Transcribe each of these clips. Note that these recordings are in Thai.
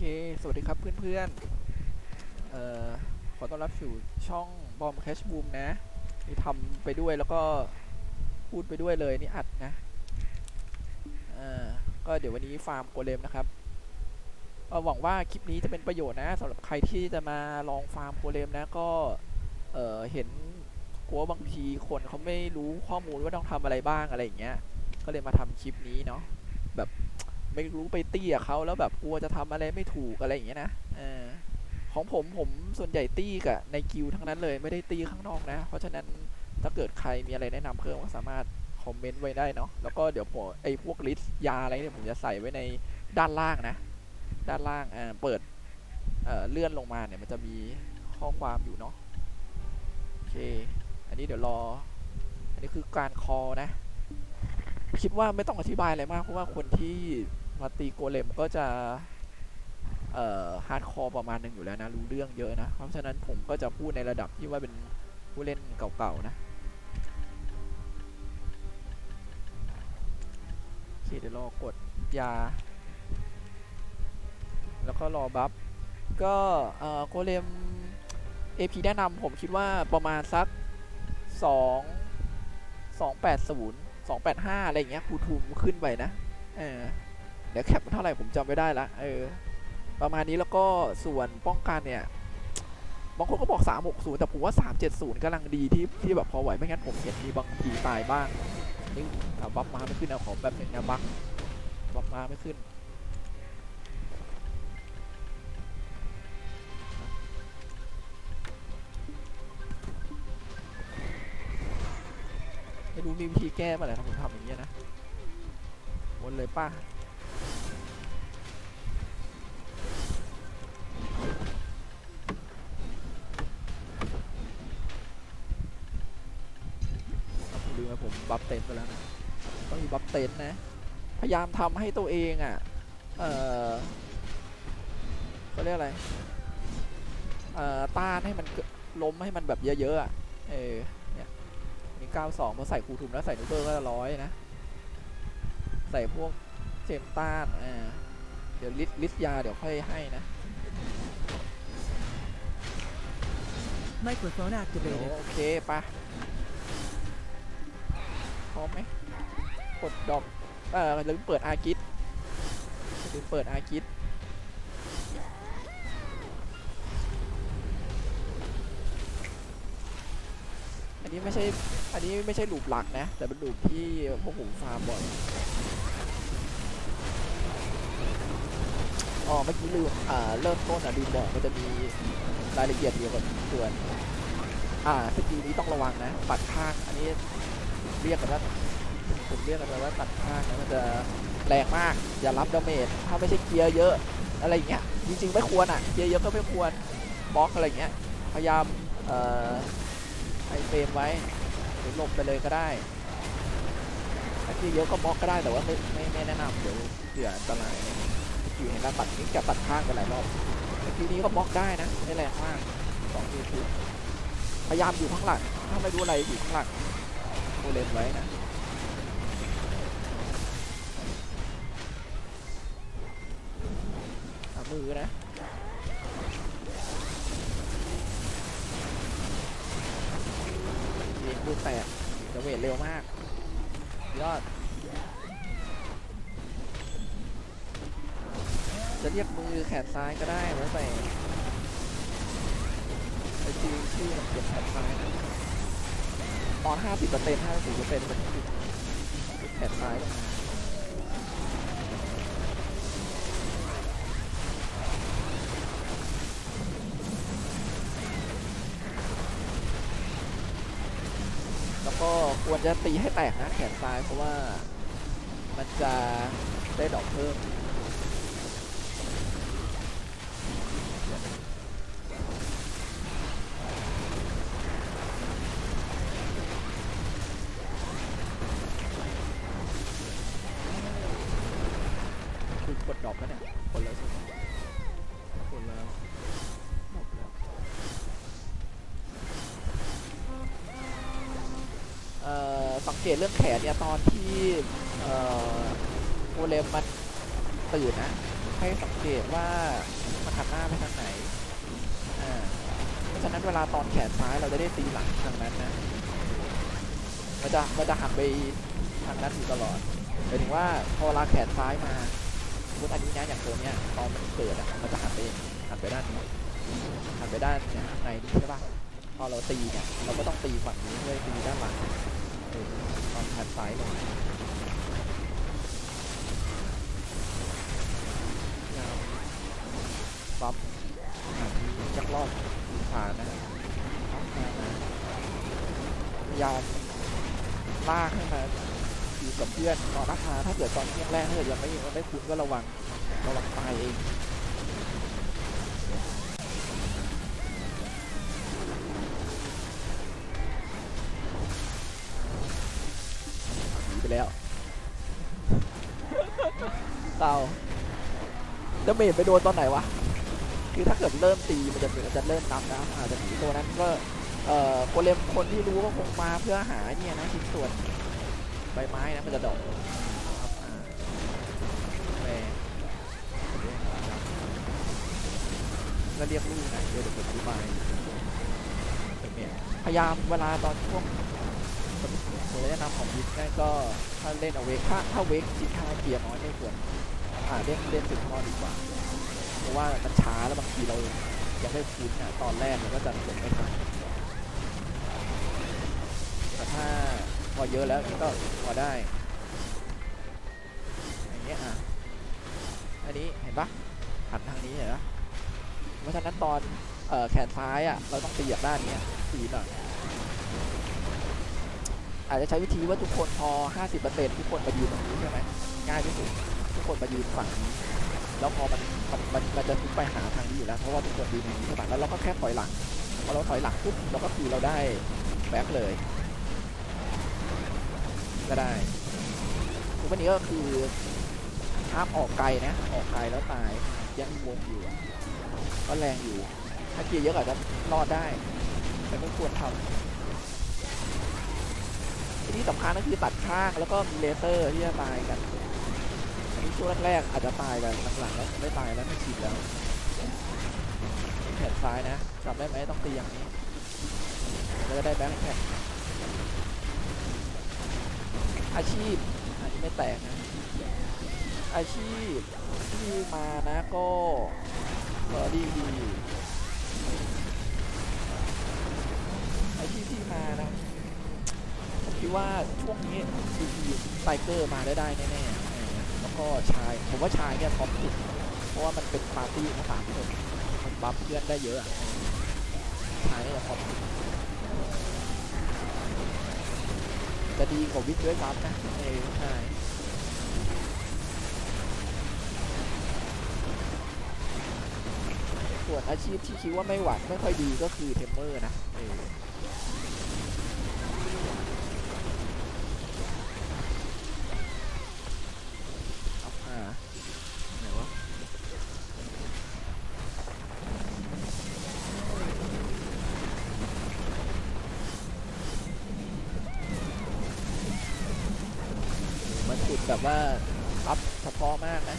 เค สวัสดีครับเพื่อนๆ เอ่อ ขอต้อนรับสู่ช่องบอมแคชบูมนะ นี่ทำไปด้วยแล้วก็พูดไปด้วยเลยนี่อัดนะ เอ่อ ก็เดี๋ยววันนี้ฟาร์มโกเลมนะครับหวังว่าคลิปนี้จะเป็นประโยชน์นะสำหรับใครที่จะมาลองฟาร์มโกเลมนะก็ เอ่อ เห็นกลัวบางทีคนเขาไม่รู้ข้อมูลว่าต้องทำอะไรบ้างอะไรอย่างเงี้ย ก็เลยมาทำคลิปนี้เนาะ แบบ ไม่รู้ไปตี้กับเขาแล้วแบบกลัวจะทำอะไรไม่ถูกอะไรอย่างเงี้ยนะอของผมผมส่วนใหญ่ตี้กับในกิวทั้งนั้นเลยไม่ได้ตี้ข้างนอกนะ เพราะฉะนั้นถ้าเกิดใครมีอะไรแนะนำเพิ่มก็สามารถคอมเมนต์ไว้ได้เนาะแล้วก็เดี๋ยวผมไอ้พวกลิสต์ยาอะไรเนี่ยผมจะใส่ไว้ในด้านล่างนะ ด้านล่างอ่าเปิดเอ่อเลื่อนลงมาเนี่ยมันจะมีข้อความอยู่เนาะโอเค อันนี้เดี๋ยวรอ อันนี้คือการคอนะ คิดว่าไม่ต้องอธิบายอะไรมากเพราะว่าคนที่ มาตีโกเลมก็จะ เอ่อฮาร์ดคอร์ประมาณหนึ่งอยู่แล้วนะ รู้เรื่องเยอะนะ เพราะฉะนั้นผมก็จะพูดในระดับที่ว่าเป็นผู้เล่นเก่าๆนะโอเคเดี๋ยวรอกดยา แล้วก็รอบัฟก็เอ่อโกเลม AP แนะนำผมคิดว่าประมาณสัก 2 280 285 อะไรอย่างเงี้ยคูทูมขึ้นไปนะ เออ เดี๋ยวแคปมันเท่าไหร่ผมจำไม่ได้ละเออประมาณนี้แล้วก็ส่วนป้องกันเนี่ยบางคนก็บอก 360 แต่ผมว่า 370กำลังดีที่ที่แบบพอไหวไม่งั้นผมเห็นมีบางทีตายบ้างนี่เอาบัฟมาไม่ขึ้นเอาขอแบบหนึ่งนะบัฟบัฟมาไม่ขึ้นไม่รู้มีวิธีแก้มาเลยถ้าผมทำอย่างเงี้ยนะวนเลยป้า ผมลืมไปผมบัฟเต็นไปแล้วนะต้องมีบัฟเต็นนะ พยายามทำให้ตัวเองอะ เออเขาเรียกอะไร เอ่อ ต้านให้มันเกิดล้มให้มันแบบเยอะๆอะ เออมี92พอใส่คูทุมแล้วใส่นูเบอร์ก็จะร้อยนะ ใส่พวกเจมต้านอ่าเดี๋ยวลิสลิสยาเดี๋ยวค่อยให้นะ Microphone เดี๋ยว activated. โอเคปะพร้ อมไหมกดดอกเออลืมเปิดอากิทลืมเปิดอากิทอันนี้ไม่ใช่ อันนี้ไม่ใช่หลูปหลักนะ แต่เป็นหลูปที่พวกผมฟาร์มบ่อยอ๋อเมื่อกี้ลืมอ่าเริ่มต้นอะลืมบอกมันจะมีรายละเอียดเดียวกับส่วนอ่าสกิลนี้ต้องระวังนะ ปัดข้าง อันนี้ เรียกกันว่าผมเรียกกันว่าปัดข้างนะมันจะแรงมาก อย่ารับดาเมจถ้าไม่ใช่เกียร์เยอะอะไรอย่างเงี้ยจริงๆไม่ควรอะเกียร์เยอะก็ไม่ควรบล็อกอะไรเงี้ยพยายามเอ่อไอเฟรมไว้หรือหลบไปเลยก็ได้ถ้าเกียร์เยอะก็บล็อกก็ได้แต่ว่าไม่ไม่แนะนำเดี๋ยวเผื่ออันตรายสกิลเห็นแล้วปัดนี้จะปัดข้างกันหลายรอบสกิลนี้ก็บล็อกได้นะไม่แรงมากสองทูบพยายามอยู่ข้างหลังถ้าไม่รู้อะไรอยู่ข้างหลัง โคเล่นไว้นะหามือนะเรียงบูแตกจะเวทเร็วมาก ยอด จะเรียกมือแขนซ้ายก็ได้แล้วแต่ไอชื่อชื่อมันเขียนแขนซ้ายนะ ตอน50เปอร์เซ็นต์54เปอร์เซ็นต์มันคือแขนซ้ายแล้วก็ควรจะตีให้แตกนะแขนซ้ายเพราะว่ามันจะได้ดอกเพิ่ม สังเกตเรื่องแขนเนี่ยตอนที่โกเลมมันตื่นนะให้สังเกตว่ามันหันหน้าไปทางไหนอ่าเพราะฉะนั้นเวลาตอนแขนซ้ายเราจะได้ตีหลังทางนั้นนะมันจะมันจะหันไปทางนั้นอยู่ตลอดหมายถึงว่าพอเวลาแขนซ้ายมาสมมติอันนี้นะอย่างตัวเนี้ยตอนมันเกิดอะมันจะหันไปหันไปด้านนี้หันไปด้านเนี่ยในนี้ใช่ปะพอเราตีเนี่ยเราก็ต้องตีฝั่งนี้เพื่อให้ตีด้านหลัง ตอนแขนซ้ายลงยาวปั๊บหาที่จักรอดผ่านนะรับมาพยายามลากให้มาอยู่กับเพื่อนตอนราคาถ้าเกิดตอนช่วงแรกถ้าเกิดยังไม่ยังไม่คุ้นก็ระวังระวังตายเอง มจไปโดนตอนไหนวะ คือถ้าเกิดเริ่มตีมันจะมันจะเริ่มนับนะอาจจะหนีตัวนั้นก็เอ่อโกเลมคนที่รู้ก็คงมาเพื่อหาเนี่ยนะชิ้นส่วนใบไม้นะมันจะดอกรับอ่าแหม่ก็เรียกลูกนะเดี๋ยวเดี๋ยวผมอธิบายเนี่ยพยายามเวลาตอนช่วงผมแนะนำของยิปนั่นก็ถ้าเล่นเอาเวกถ้าถ้าเวกจิตค่าเกียร์น้อยไม่ควร อ่าเล่นเล่นถึงพอดีกว่า เพราะว่ามันช้าแล้วบางทีเราอยังไม่คุ้นอะตอนแรกมันก็จะเกิดไม่ทันแต่ถ้าพอเยอะแล้วก็พอได้อย่างเงี้ยอะอันนี้เห็นปะหันทางนี้เห็นปะเพราะฉะนั้นตอนเอ่อแขนซ้ายอะเราต้องตีจากด้านเนี้ยตีหน่อยอาจจะใช้วิธีว่าทุกคนพอ 50%ทุกคนมายืนตรงนี้ใช่ไหมง่ายที่สุด ทุกคนมายืนฝั่งนี้แล้วพอมันมันมันมันจะทุกไปหาทางนี้อยู่แล้วเพราะว่าทุกคนยืนอย่างนี้ใช่ปะแล้วเราก็แค่ถอยหลังพอเราถอยหลังปุ๊บเราก็คือเราได้แบ็คเลยก็ได้ทุกวันนี้ก็คือห้ามออกไกลนะ ออกไกลแล้วตายยังวงอยู่ก็แรงอยู่ ถ้าเกียร์เยอะอาจจะรอดได้ แต่ไม่ควรทำที่สำคัญก็คือตัดข้างแล้วก็มีเลเซอร์ที่จะตายกัน ช่วงแรกๆอาจจะตายกันหลังๆแล้วไม่ตายแล้วไม่ชินแล้วแขนซ้ายนะจำได้ไหมต้องตีอย่างนี้แล้วจะได้แบ็คแท็กอาชีพอันนี้ไม่แตกนะอาชีพที่มานะก็เอดีดีอาชีพที่มานะผมคิดว่าช่วงนี้ดีไซเกอร์มาได้ได้แน่ๆ ก็ชาย ผมว่าชายเนี่ยท็อปสุดเพราะว่ามันเป็นปาร์ตี้ของสามคนมันบัฟเพื่อนได้เยอะชายเนี่ยท็อปสุดจะดีกว่าวิกด้วยซ้ำนะเออใช่ส่วนอาชีพที่คิดว่าไม่หวัดไม่ค่อยดีก็คือเทมเมอร์นะเออ แบบว่ารับเฉพาะมากนะ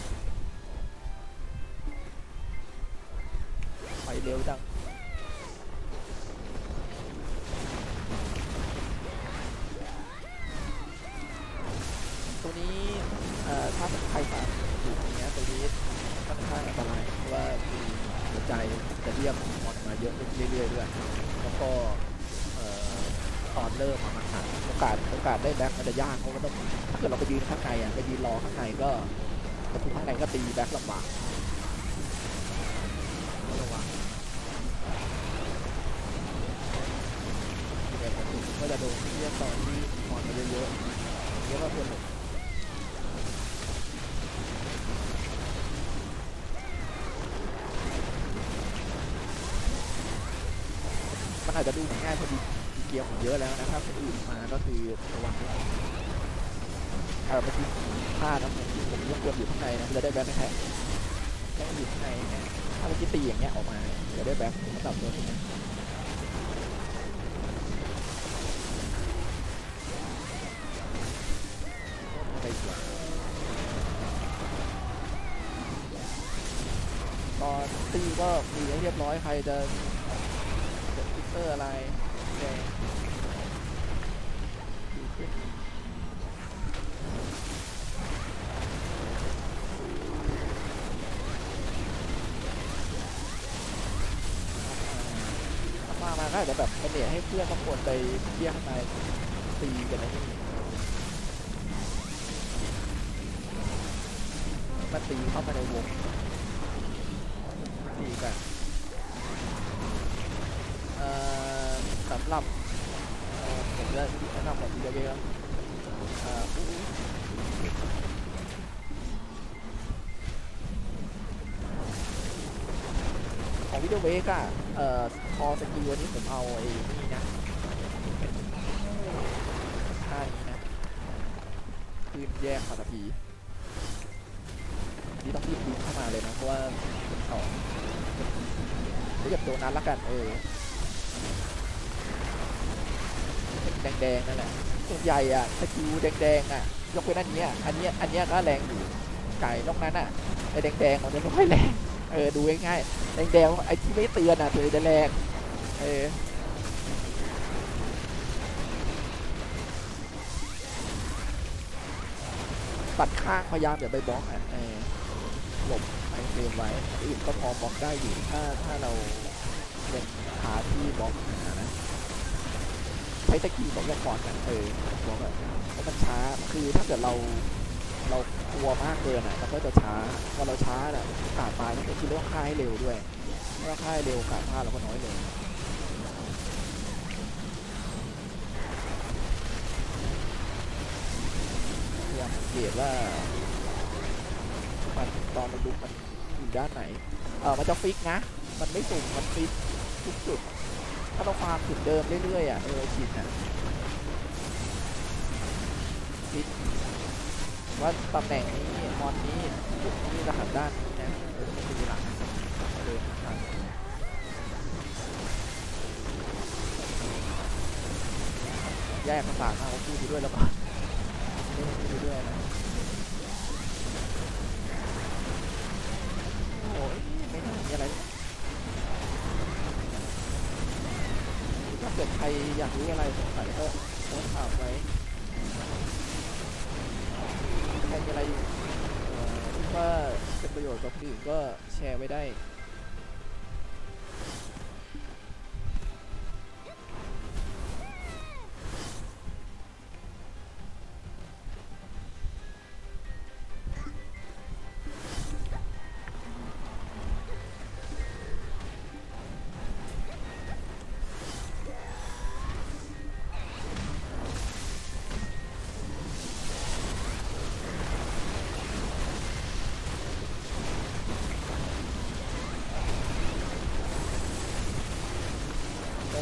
เริ่มมาหาโอกาสโอกาสได้แบ็คมันจะยากเพราะมันต้องถ้าเกิดเราไปยืนข้างในอะไปยืนรอข้างในก็ประตูข้างในก็ตีแบ็คลำบากระวังเนี่ยประตูก็จะโดนเรียกตอนที่มอนมาเยอะๆเยอะกว่าคนหนึ่ง เยอะแล้วนะถ้าคนอื่นมาก็คือระวังด้วยเออเมื่อกี้พลาดนะผมผมยกควรอยู่ข้างในนะจะได้แบ็คไม่แพ้แค่อยู่ข้างในนี่ยถ้าเมื่อกี้ตีอย่างเงี้ยออกมาจะได้แบ็คระดับตัวนี้นะอะไรอีกวะตีก็มีเรียบร้อยใครจะจะฟิกเตอร์อะไร อาจจะแบบเป็นเนี่ยให้เพื่อนบางคนไปเที่ยงข้างในตีกันอะไรนี่มาตีเข้ามาในวงดีกันสำหรับเออผมจะแนะนำของวิดีโอเกมเอ่ออุ๊ยขอ งวิดีโอเวกอะเอ่อพอสกิลวันนี้ผมเอาไอ้นี่นะเป็นท่านี้นะคืนแยกปัตภีนี่ต้องรีบดึงเข้ามาเลยนะ เพราะว่าเป็นสองเรียกตัวนั้นละกันเออแดงๆนั่นแหละส่วนใหญ่อะสกิลแดงๆอะยกเว้นอันนี้อันเนี้ยอันเนี้ยก็แรงอยู่ไก่นอกนั้นอะไอ้แดงๆมันจะไม่ค่อยแรง เออดูง่ายๆแดงๆไอ้ที่ไม่เตือนอะถือจะแรงเออปัดข้างพยายามอย่าไปบล็อกอะเออหลบไอเฟรมไว้อื่นก็พอบล็อกได้อยู่ถ้าถ้าเราเป็นขาที่บล็อกนะใช้ตะกี้บล็อกก่อนกันเออบล็อกอะเพราะมันช้าคือถ้าเกิดเรา เรากลัวมากเกินอะมันก็จะช้าพอเราช้าอะโอกาสตายมันก็คือเรื่องค่าให้เร็วด้วยเมื่อค่าให้เร็วโอกาสพลาดเราก็น้อยลงพยายามสังเกตว่ามันตอนมันลุกมันอยู่ด้านไหนเออมันจะฟิกนะ มันไม่สุ่มมันฟิกทุกจุดถ้าเราฟาร์มจุดเดิมเรื่อยๆอะเออชินอะ ว่าตำแหน่งนี้มอนนี้จุดนี้รหัสด้านนี้นะเออหลังเดินทางแยกภาษามาเขาพูดไปด้วยแล้วก็เล่นไปด้วยนะโอ้ยไม่น่ามีอะไรถ้าเกิดใครอยากรู้อะไรสงสัยก็โพสต์ข่าวไว้ ใครมีอะไรเอ่คิดว่าเป็นประโยชน์กับคนอื่นก็แชร์ไว้ได้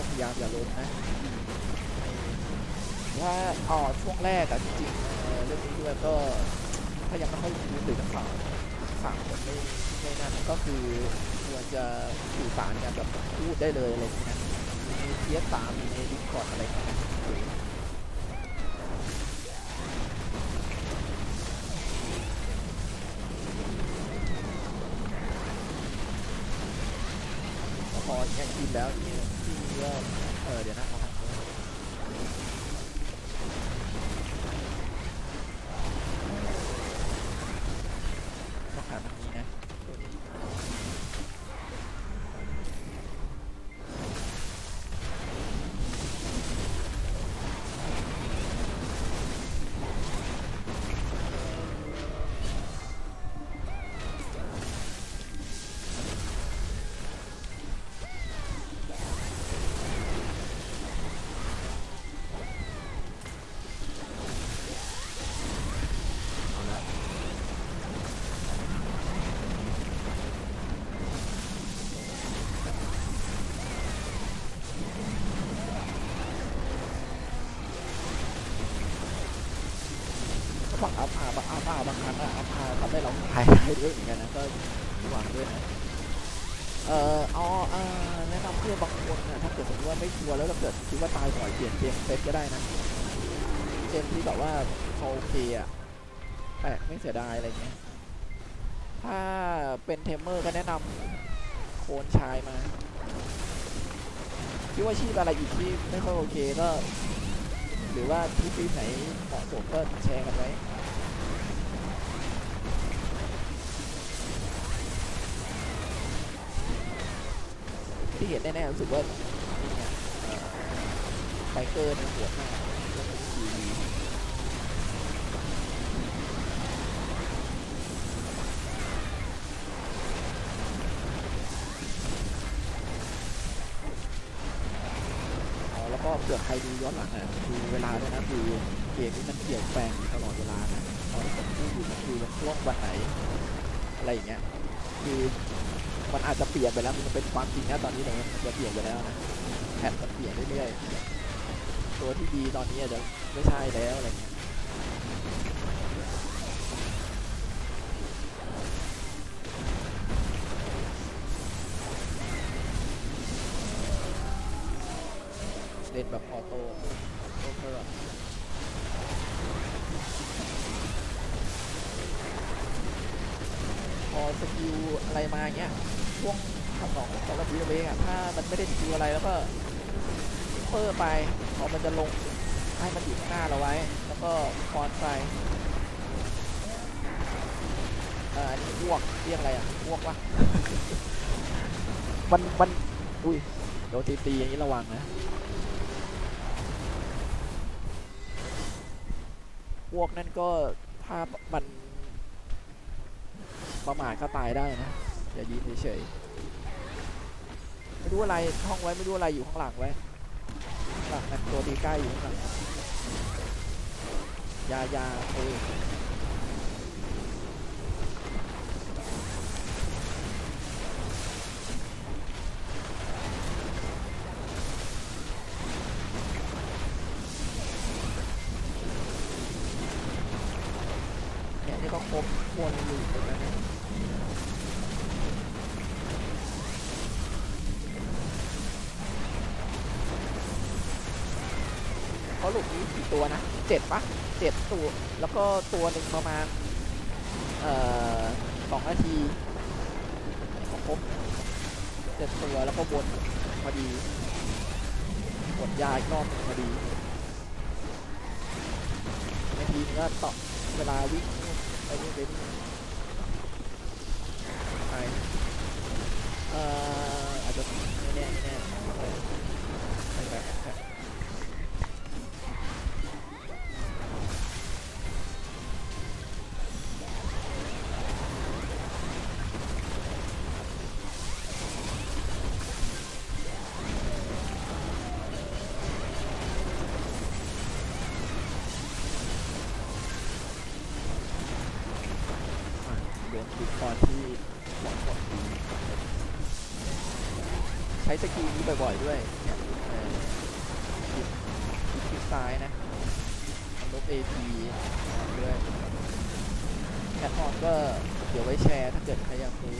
พยายามอย่าล้มนะว่าอ๋อช่วงแรกอะจริงๆเรื่องนี้ด้วยก็ถ้ายังไม่ค่อยรู้หรือทั้งฝั่งฝั่งคนไม่ไม่นั่นก็คือควรจะสื่อสารกันแบบพูดได้เลยอะไรอย่างเงี้ยมีเทียสามมีในดิสคอร์ดอะไรอย่างเงี้ยพออย่างกินแล้ว เออเดี๋ยวนะ อะอัพอาทำให้เราหายได้ด้วยเหมือนกันนะก็ระวังด้วยนะเอ่อเอาอ่อแนะนำเพื่อนบางคนนะถ้าเกิดสมมติว่าไม่ชัวร์แล้วถ้าเกิดคิดว่าตายบ่อยเปลี่ยนเกมเซตก็ได้นะเกมที่แบบว่าเขาโอเคอะแปะไม่เสียดายอะไรเงี้ยถ้าเป็นเทมเมอร์ก็แนะนำโคนชายมาคิดว่าชีพอะไรอีกที่ไม่ค่อยโอเคก็ หรือว่าที่ฟีไหนเหมาะสมก็แชร์กันไว้ ที่เห็นแน่ๆรู้สึกว่านี่ไงเอ่อไบเกอร์เนี่ยโหดมากเรื่องทีวีแล้วก็เผื่อใครดูย้อนหลังอะดูเวลาด้วยนะคือเกมนี้มันเปลี่ยนแปลงตลอดเวลานะตอนที่ผมพูดอยู่มันคือช่วงวันไหนอะไรอย่างเงี้ยคือ มันอาจจะเปลี่ยนไปแล้วมันเป็นความจริงนะตอนนี้แต่มันจะเปลี่ยนไปแล้วนะแพทมันเปลี่ยนเรื่อยๆตัวที่ดีตอนนี้อาจจะไม่ใช่แล้วอะไรเงี้ยเล่นแบบออโต้โอเคอร์พอสกิลอะไรมาเงี้ย ช่วงทำสองสำหรับวีเวงอะถ้ามันไม่ได้สกิลอะไรแล้วก็เพิ่มไปพอมันจะลงให้มันอยู่ข้างหน้าเราไว้ แล้วก็ฟอนไปอ่ออันนี้อ้วกเรียกอะไรอะอ้วกวะมันมันอุ้ยโดนตีตีอย่างนี้ระวังนะอ้วกนั่นก็ถ้ามันประมาทก็ตายได้นะ อย่ายืนเฉยๆไม่รู้อะไรท่องไว้ไม่รู้อะไรอยู่ข้างหลังไว้ข้างหลังตัวตีใกล้อยู่ข้างหลังยายาเออ ตัวแล้วก็ตัวหนึ่งประมาณเอ่อสองนาทีก็ครบเจ็ดตัวแล้วก็วนพอดีวนยาอีกรอบพอดีนาทีนึงก็ต่อเวลาวิ่งไปนี่ไปนี่ไปเอ่ออาจจะไม่แน่ไม่แน่ อะโดนจุดตอนที่หวังหมดดีใช้สกิลนี้บ่อยๆด้วยเนี่ยคลิกคลิกคลิกซ้ายนะลบ AP ด้วยแคทออนก็เดี๋ยวไว้แชร์ถ้าเกิดใครอยากรู้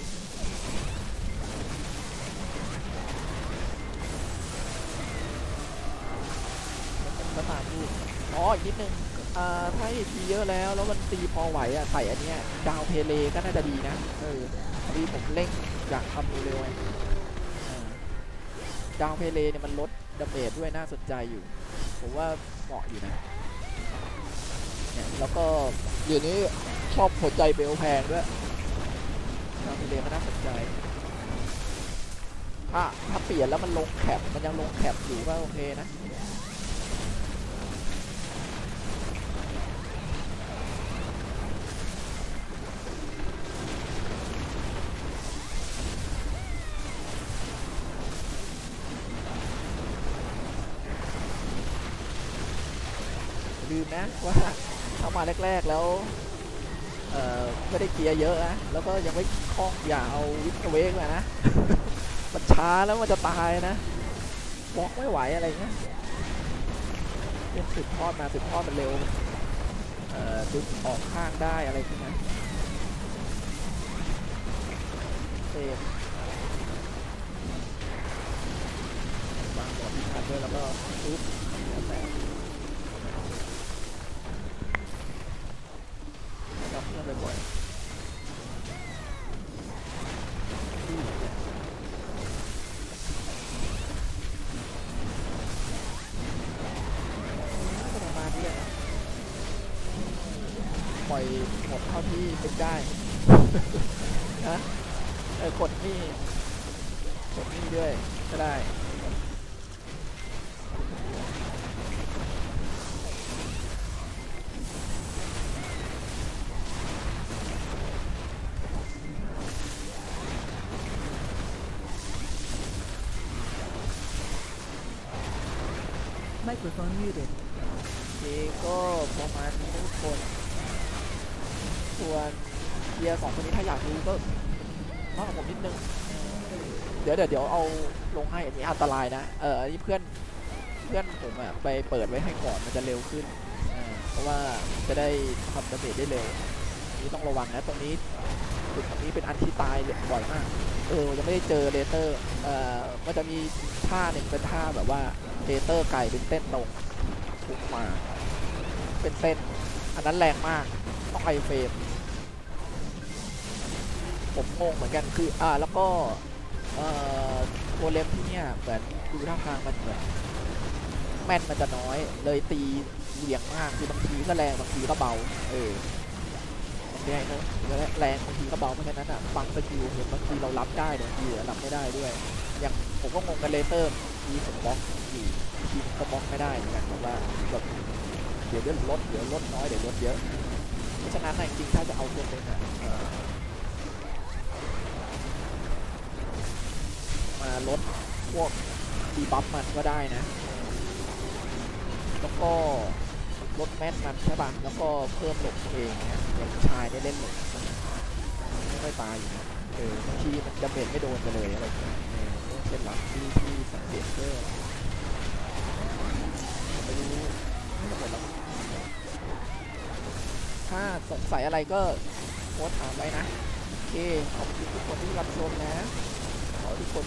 ก็ตามรูปอ๋ออีกนิดนึง อ่าถ้าเอทีเยอะแล้วแล้วมันตีพอไหวอะใส่อันเนี้ยดาวเพเลก็น่าจะดีนะเออดีผมเร่งอยากทำเร็วๆไงดาวเพเลเนี่ยมันลดดาเมจด้วยน่าสนใจอยู่ ผมว่าเหมาะอยู่นะเนี่ยแล้วก็เดี๋ยวนี้ชอบหัวใจเบลแพงด้วยดาวเพเลมันน่าสนใจถ้าถ้าเปลี่ยนแล้วมันลงแคปมันยังลงแคปอยู่ก็โอเคนะ ว่าเข้ามาแรกๆแล้วไม่ได้เกียร์เยอะนะแล้วก็ยังไม่คล่องอย่าเอาวิกเวกมานะมันช้าแล้วมันจะตายนะบล็อกไม่ไหวอะไรเงี้ยเป็นสืบทอดมาสืบทอดมันเร็วเออดึงออกข้างได้อะไรพวกนั้นเซฟวางบอดทีทันด้วยแล้วก็ปุ๊บแล้วแต่ เท่าที่เป็นได้ นะเออกดนี่กดนี่ด้วยก็ได้ Microphone muted. โอเคก็ประมาณนี้นะทุกคน ส่วนเกียร์สองคนนี้ถ้าอยากรู้ก็มากับผมนิดนึง เดี๋ยวเดี๋ยวเดี๋ยวเอาลงให้อันนี้อันตรายนะ เอออันนี้เพื่อนเพื่อนผมอะไปเปิดไว้ให้ก่อนมันจะเร็วขึ้น เพราะว่าจะได้ทำดาเมจได้เร็วอันนี้ต้องระวังนะตรงนี้จุดตรงนี้เป็นอันที่ตายบ่อยมาก เออยังไม่ได้เจอเลเตอร์ เอ่อมันจะมีท่าหนึ่งเป็นท่าแบบว่าเลเตอร์ไก่เป็นเส้นตรงทุกมา เป็นเส้น อันนั้นแรงมากต้องไอเฟรม ผมงงเหมือนกันคืออ่าแล้วก็เอ่อโกเลมที่เนี่ยเหมือนดูท่าทางมันเหมือนแม่นมันจะน้อย เลยตีเหวี่ยงมากคือบางทีก็แรงบางทีก็เบา เออมันแรงเนอะแรงบางทีก็เบาเพราะฉะนั้นอะฟังสกิลเห็นบางทีเรารับได้บางทีรับไม่ได้ด้วย อย่างผมก็งงกันเลเตอร์มีผมบล็อกอยู่ทีมก็บล็อกไม่ได้เหมือนกันแบบว่าแบบเดี๋ยวเดี๋ยวลดเดี๋ยวลดน้อยเดี๋ยวลดเยอะเพราะฉะนั้นจริงๆถ้าจะเอาตัวเป็นอะ ลดพวกดีบัฟมันก็ได้นะ แล้วก็ลดแม่นมันใช่ป่ะแล้วก็เพิ่มหลบตัวเองนี่ยอย่างชายได้เล่นหลบไม่ค่อยตายอยู่นะเออบางทีมันดาเมจไม่โดนไปเลยอะไรอย่างเงี้ยเป็นหลักที่ที่สังเกตเจอไม่รู้ไม่หมดแล้วถ้าสงสัยอะไรก็โพสถามไว้นะ โอเค ขอบคุณทุกคนที่รับชมนะ ขอ